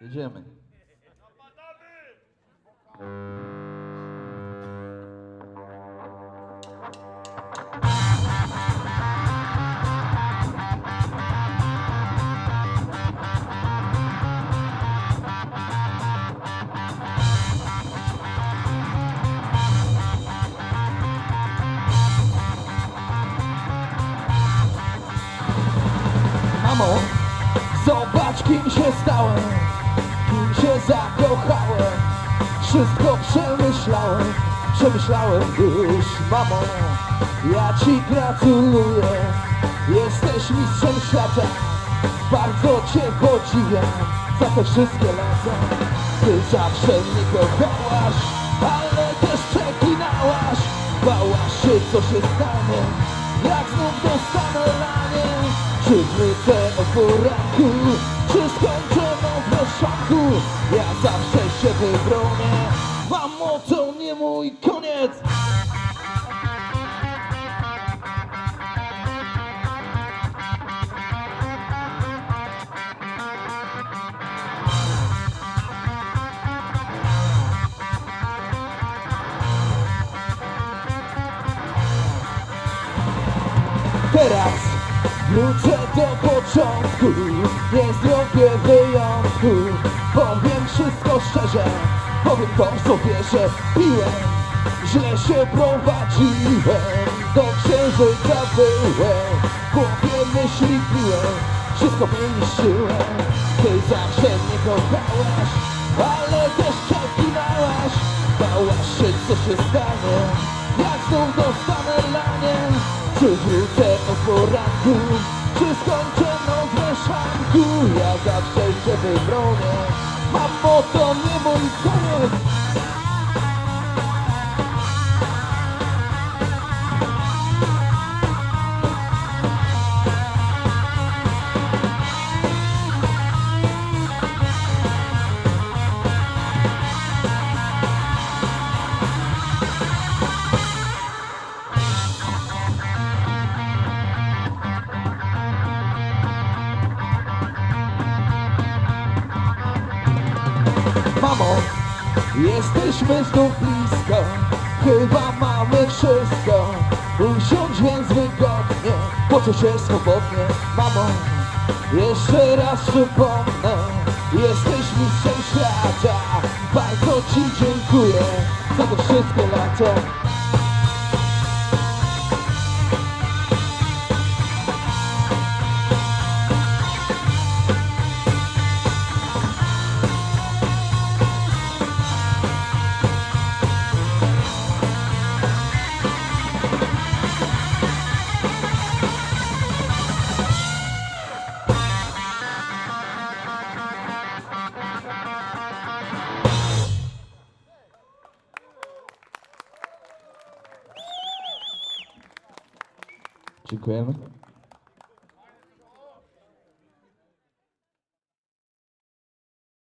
Jedziemy. Mamo, zobacz kim się stałem, się zakochałem. Wszystko przemyślałem, przemyślałem już, mamo. Ja ci gratuluję, jesteś mistrzem świata. Bardzo cię podziwiam za te wszystkie lata. Ty zawsze mnie kochałaś, ale też przeklinałaś. Bałaś się co się stanie, jak znów dostanę lanie. Czy wrócę o poranku, koniec. Teraz wrócę do początku Nie zrobię wyjątku Powiem wszystko szczerze Powiem to co wierzę Piłem, źle się prowadziłem. Do księżyca byłem. W myśli piłem. Wszystko mnie niszczyłem Ty zawsze mnie kochałaś Ale też przeklinałaś Bałaś się co się stanie Jak znów dostanę lanie. Czy wrócę o poranku. Czy skończę noc w szanku Ja zawsze się wybronię Mamo to nie mój koniec Mamo, jesteśmy znów blisko Chyba mamy wszystko. Usiądź więc wygodnie Poczuj się swobodnie Mamo, jeszcze raz przypomnę Jesteś mistrzem świata. Bardzo Ci dziękuję Za te wszystkie lata Dziękujemy